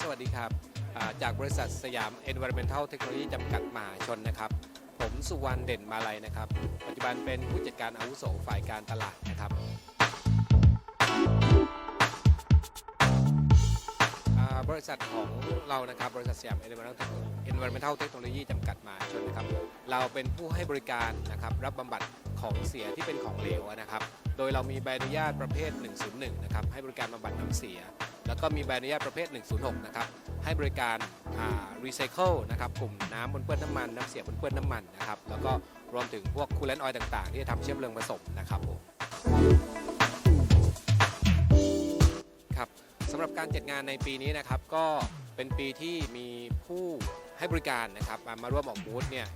สวัสดีครับ จากบริษัทสยาม Environmental Technology จำกัดมหาชนนะครับ ผมสุวรรณเด่นมาลัยนะครับ ปัจจุบันเป็นผู้จัดการอาวุโสฝ่ายการตลาดนะครับ บริษัทของเรานะครับ บริษัทสยาม Environmental Technology จำกัดมหาชนนะครับ เราเป็นผู้ให้บริการนะครับ รับบำบัดของเสียที่เป็นของเหลวนะครับ โดยเรามีใบอนุญาตประเภท 101 นะครับ ให้บริการบำบัดน้ำเสีย แล้วก็มีใบอนุญาตประเภท 106 นะครับ ให้บริการรีไซเคิลนะครับ กลุ่มน้ำบนเปื้อนน้ำมัน น้ำเสียบนเปื้อนน้ำมันนะครับ แล้วก็รวมถึงพวกคูลเลนต์ออยล์ต่างๆ ที่จะทำเชื้อเพลิงผสมนะครับผมครับสำหรับการจัดงานในปีนี้นะครับ ก็เป็นปีที่มีผู้ให้บริการนะครับ มาร่วมออกบูธเนี่ย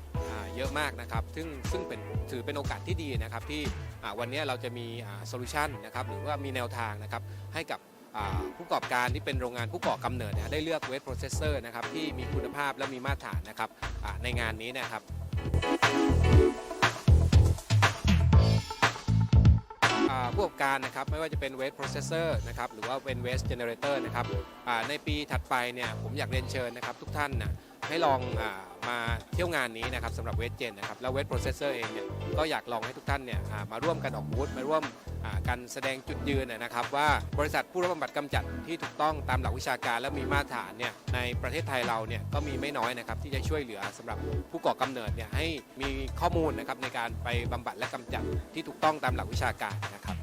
เยอะมากนะครับ ซึ่งซึ่งเป็นถือเป็นโอกาสที่ดีนะครับ ที่วันนี้เราจะมีโซลูชันนะครับ หรือว่ามีแนวทางนะครับให้กับ ผู้ประกอบการที่เป็นโรงงานผู้ก่อกำเนิดเนี่ยได้เลือกเวทโปรเซสเซอร์นะครับที่มีคุณภาพและมีมาตรฐานนะครับในงานนี้นะครับผู้ประกอบการนะครับไม่ว่าจะเป็น waste processor นะครับหรือว่าเป็น waste generator นะครับในปีถัดไปเนี่ยผมอยากเรียนเชิญนะครับทุกท่านนะให้ลองอมาเที่ยวงานนี้นะครับสำหรับ waste gen นะครับแล้ว waste processor เองเนี่ยก็อยากลองให้ทุกท่านเนี่ยมาร่วมกันออกบูธมาร่วม การแสดงจุดยืนนะครับว่าบริษัทผู้รับบำบัดกำจัดที่ถูกต้องตามหลักวิชาการและมีมาตรฐานเนี่ยในประเทศไทยเราเนี่ยก็มีไม่น้อยนะครับที่จะช่วยเหลือสำหรับผู้ก่อกำเนิดเนี่ยให้มีข้อมูลนะครับในการไปบำบัดและกำจัดที่ถูกต้องตามหลักวิชาการนะครับ